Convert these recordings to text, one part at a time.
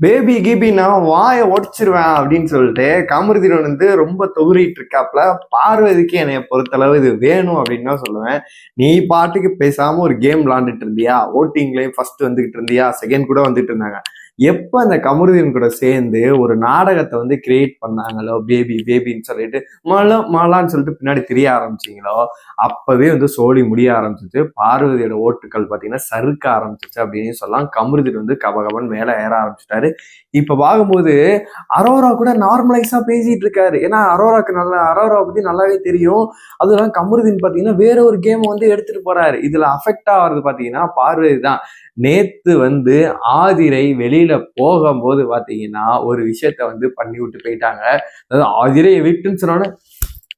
Baby கீபி நான் வாயை உடச்சிருவேன் அப்படின்னு சொல்லிட்டு கமருதீரன் வந்து ரொம்ப தொகுறிட்டு இருக்காப்ல. பார்வதிக்கு என்னைய பொறுத்தளவு இது வேணும் அப்படின்னு தான் சொல்லுவேன். நீ பாட்டுக்கு பேசாம ஒரு கேம் விளாண்டுட்டு இருந்தியா? ஓட்டிங்லயும் ஃபர்ஸ்ட் வந்துகிட்டு இருந்தியா? செகண்ட் கூட வந்துட்டு இருந்தாங்க. எப்போ அந்த கமருதீன் கூட சேர்ந்து ஒரு நாடகத்தை வந்து கிரியேட் பண்ணாங்களோ பேபி பேபின்னு சொல்லிட்டு மழை மலான்னு சொல்லிட்டு பின்னாடி தெரிய ஆரம்பிச்சிங்களோ அப்பவே வந்து சோழி முடிய ஆரம்பிச்சிச்சு. பார்வதியோட ஓட்டுக்கள் பார்த்தீங்கன்னா சறுக்க ஆரம்பிச்சிச்சு அப்படின்னு சொல்லலாம். கமருதீன் வந்து கபகபன் மேலே ஏற ஆரம்பிச்சிட்டாரு. இப்போ பார்க்கும்போது அரோரா கூட நார்மலைஸாக பேசிட்டு இருக்காரு. ஏன்னா அரோராக்கு நல்லா அரோரா பற்றி நல்லாவே தெரியும். அதுவும் கமருதீன் பார்த்தீங்கன்னா வேற ஒரு கேம் வந்து எடுத்துட்டு போறாரு. இதில் அஃபெக்ட் ஆகிறது பார்த்தீங்கன்னா பார்வதி தான். நேத்து வந்து ஆதிரை வெளியில் போகும்போது பாத்தீங்கன்னா ஒரு விஷயத்த வந்து பண்ணி விட்டு போயிட்டாங்க. அதாவது ஆதிரையை விட்டுன்னு சொன்னோன்னே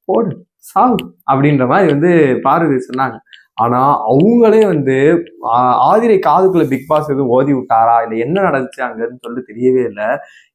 போடு சாவு அப்படின்ற மாதிரி வந்து பார்வதி சொன்னாங்க. ஆனால் அவங்களே வந்து ஆதிரை காதுக்குள்ள பிக் பாஸ் எதுவும் ஓதி விட்டாரா? இல்லை என்ன நடந்துச்சு அங்கேன்னு சொல்லி தெரியவே இல்லை.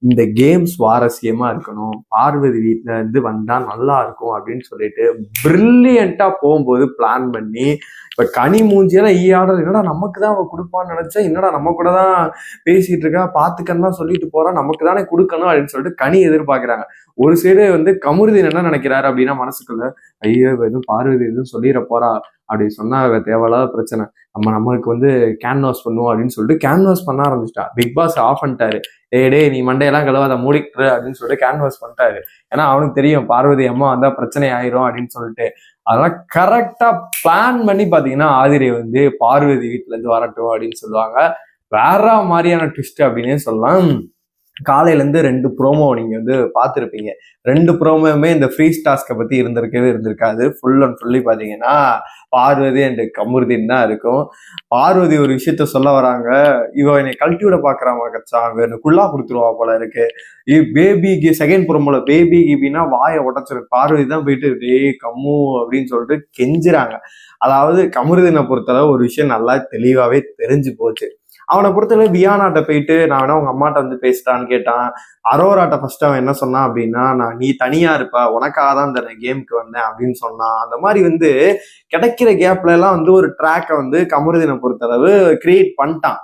இந்த கேம் சுவாரஸ்யமாக இருக்கணும். பார்வதி வீட்டில் இருந்து வந்தால் நல்லா இருக்கும் அப்படின்னு சொல்லிட்டு ப்ரில்லியண்ட்டாக போகும்போது பிளான் பண்ணி இப்போ கனி மூஞ்சியெல்லாம் ஈ ஆர்டர் என்னடா நமக்கு தான் அவள் கொடுப்பான்னு நினச்சா? என்னடா நம்ம கூட தான் பேசிகிட்டு இருக்கா? பார்த்துக்கன்னு தான் சொல்லிட்டு போகிறான் நமக்கு தானே கொடுக்கணும் அப்படின்னு சொல்லிட்டு கனி எதிர்பார்க்குறாங்க. ஒரு சைடு வந்து கமுருதீன் என்ன நினைக்கிறாரு அப்படின்னா மனசுக்குள்ள ஐயோ எதுவும் பார்வதி எதுவும் சொல்லிட போறா. அப்படி சொன்னா தேவையில்லாத பிரச்சனை. நம்ம நம்மளுக்கு வந்து கேன்வாஸ் பண்ணுவோம் அப்படின்னு சொல்லிட்டு கேன்வாஸ் பண்ண ஆரம்பிச்சிட்டா. பிக் பாஸ் ஆஃப் பண்ணிட்டாரு. டே டேய் நீ மண்டையெல்லாம் கழுவாத மூடிக்கிட்டு அப்படின்னு சொல்லிட்டு கேன்வாஸ் பண்ணிட்டாரு. ஏன்னா அவனுக்கு தெரியும் பார்வதி அம்மா வந்தா பிரச்சனை ஆயிரும் அப்படின்னு சொல்லிட்டு. அதெல்லாம் கரெக்டா பிளான் பண்ணி பாத்தீங்கன்னா ஆதிரை வந்து பார்வதி வீட்டுல இருந்து வரட்டும் அப்படின்னு சொல்லுவாங்க. வேற மாதிரியான ட்விஸ்ட் அப்படின்னே சொல்லலாம். காலையிலேருந்து ரெண்டு ப்ரோமோ நீங்கள் வந்து பார்த்துருப்பீங்க. ரெண்டு ப்ரோமோவுமே இந்த ஃப்ரீ டாஸ்கை பற்றி இருந்திருக்கவே இருந்திருக்காது. ஃபுல் அண்ட் ஃபுல்லி பார்த்தீங்கன்னா பார்வதி அண்ட் கமுருதீன் தான் இருக்கும். பார்வதி ஒரு விஷயத்த சொல்ல வராங்க. இவன் என்னை கழட்டி விட பாக்குறாங்க கச்சா வேணும் குள்ளா கொடுத்துருவா போல இருக்கு. பேபி கி செகண்ட் ப்ரோமோல பேபி கிபின்னா வாயை உடச்சிருக்கு பார்வதி தான் போயிட்டு டேய் கம்மு அப்படின்னு சொல்லிட்டு கெஞ்சுறாங்க. அதாவது கமுருதினை பொறுத்தளவு ஒரு விஷயம் நல்லா தெளிவாகவே தெரிஞ்சு போச்சு. அவனை பொறுத்தவரை வியானாட்ட போயிட்டு நான் வேணா உங்க அம்மாட்ட வந்து பேசிட்டான்னு கேட்டான். அரோராட்ட ஃபர்ஸ்ட் அவன் என்ன சொன்னான் அப்படின்னா நான் நீ தனியா இருப்ப உனக்காக தான் இந்த கேமுக்கு வந்தேன் அப்படின்னு சொன்னான். அந்த மாதிரி வந்து கிடைக்கிற கேப்ல எல்லாம் வந்து ஒரு ட்ராக்கை வந்து கமருதினை பொறுத்தளவு கிரியேட் பண்ணிட்டான்.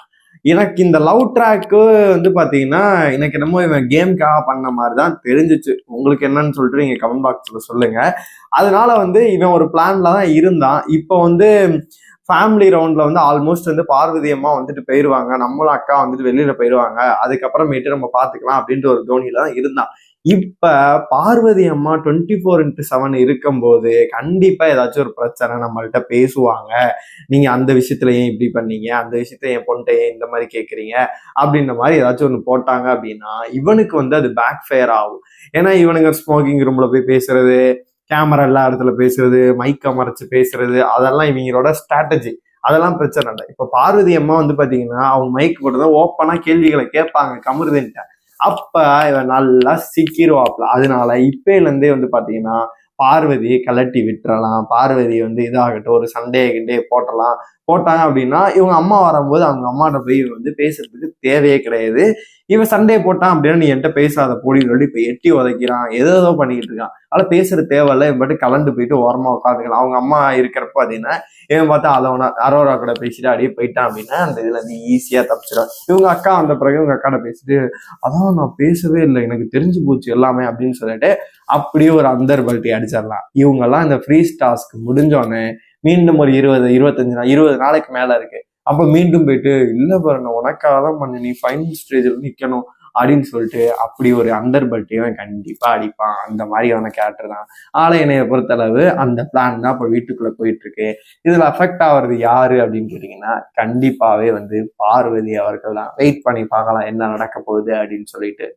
எனக்கு இந்த லவ் ட்ராக்கு வந்து பாத்தீங்கன்னா எனக்கு என்னமோ இவன் கேம்க்காக பண்ண மாதிரி தான் தெரிஞ்சிச்சு. உங்களுக்கு என்னன்னு சொல்லிட்டு நீங்க கமெண்ட் பாக்ஸ்ல சொல்லுங்க. அதனால வந்து இவன் ஒரு பிளான்ல தான் இருந்தான். இப்போ வந்து ஃபேமிலி ரவுண்டில் வந்து ஆல்மோஸ்ட் வந்து பார்வதி அம்மா வந்துட்டு போயிடுவாங்க நம்மளும் அக்கா வந்துட்டு வெளியில் போயிடுவாங்க அதுக்கப்புறமேட்டு நம்ம பார்த்துக்கலாம் அப்படின்ற ஒரு தோனியில தான் இருந்தான். இப்போ பார்வதி அம்மா டுவெண்ட்டி ஃபோர் இன்ட்டு செவன் இருக்கும்போது கண்டிப்பாக ஏதாச்சும் ஒரு பிரச்சனை நம்மள்கிட்ட பேசுவாங்க. நீங்கள் அந்த விஷயத்துல ஏன் இப்படி பண்ணீங்க? அந்த விஷயத்துல என் பொண்ணை ஏன் இந்த மாதிரி கேட்குறீங்க அப்படின்ற மாதிரி ஏதாச்சும் ஒன்று போட்டாங்க அப்படின்னா இவனுக்கு வந்து அது பேக் ஃபயர் ஆகும். ஏன்னா இவனுங்க ஸ்மோக்கிங் ரூமில் போய் பேசுறது கேமரா எல்லா இடத்துல பேசுறது மைக் மறைச்சு பேசுறது அதெல்லாம் இவங்களோட ஸ்ட்ராட்டஜி அதெல்லாம் பிரச்சனை இல்லை. இப்ப பார்வதி அம்மா வந்து பாத்தீங்கன்னா அவங்க மைக் போட்டு தான் ஓப்பனா கேள்விகளை கேட்பாங்க கமருதுன்ட்ட. அப்ப இவன் நல்லா சிக்கிருவாப்ல. அதனால இப்பையில இருந்தே வந்து பாத்தீங்கன்னா பார்வதியை கலட்டி விட்டுறலாம். பார்வதி வந்து இதாகட்டும் ஒரு சண்டே கிண்டே போட்டலாம். போட்டாங்க அப்படின்னா இவங்க அம்மா வரும்போது அவங்க அம்மாட்ட போய் இவன் வந்து பேசுறதுக்கு தேவையே கிடையாது. இவன் சண்டே போட்டான் அப்படின்னா நீ என்கிட்ட பேசாத போடி சொல்லி இப்போ எட்டி உதைக்கிறான். ஏதோ ஏதோ பண்ணிக்கிட்டு இருக்கான். அதனால பேசுறது தேவையில்ல. இவன் பாட்டு கலந்து போயிட்டு ஓரமாக உட்காந்துக்கலாம். அவங்க அம்மா இருக்கிறப்ப பார்த்தீங்கன்னா இவன் பார்த்தா அதை அரோரா கூட பேசிட்டு அப்படியே போயிட்டான் அப்படின்னா அந்த இதில் நீ ஈஸியாக தப்பிச்சிடும் இவங்க அக்கா வந்த பிறகு இவங்க அக்காட்ட பேசிட்டு அதான் நான் பேசவே இல்லை. எனக்கு தெரிஞ்சு போச்சு எல்லாமே அப்படின்னு சொல்லிட்டு அப்படியே ஒரு அந்தர் பல்ட்டி அடிச்சிடலாம். இவங்கெல்லாம் இந்த ஃப்ரீ டாஸ்க் முடிஞ்சோடனே மீண்டும் ஒரு இருபது இருபத்தஞ்சு நாள் இருபது நாளைக்கு மேல இருக்கு. அப்ப மீண்டும் போயிட்டு இல்ல பாருங்க உனக்காக தான் பண்ண நீ ஃபைனல் ஸ்டேஜ்ல நிக்கணும். அப்படின்னு சொல்லிட்டு அப்படி ஒரு அண்டர் பல்ட்டியும் கண்டிப்பா அடிப்பான். அந்த மாதிரியான கேரக்டர் தான். ஆனா பொறுத்தளவு அந்த பிளான் தான் இப்போ வீட்டுக்குள்ள போயிட்டு இருக்கு இதுல அஃபெக்ட் ஆகுறது யாரு அப்படின்னு கேட்டீங்கன்னா கண்டிப்பாவே வந்து பார்வதி அவர்கள் தான். வெயிட் பண்ணி பார்க்கலாம் என்ன நடக்க போகுது அப்படின்னு சொல்லிட்டு.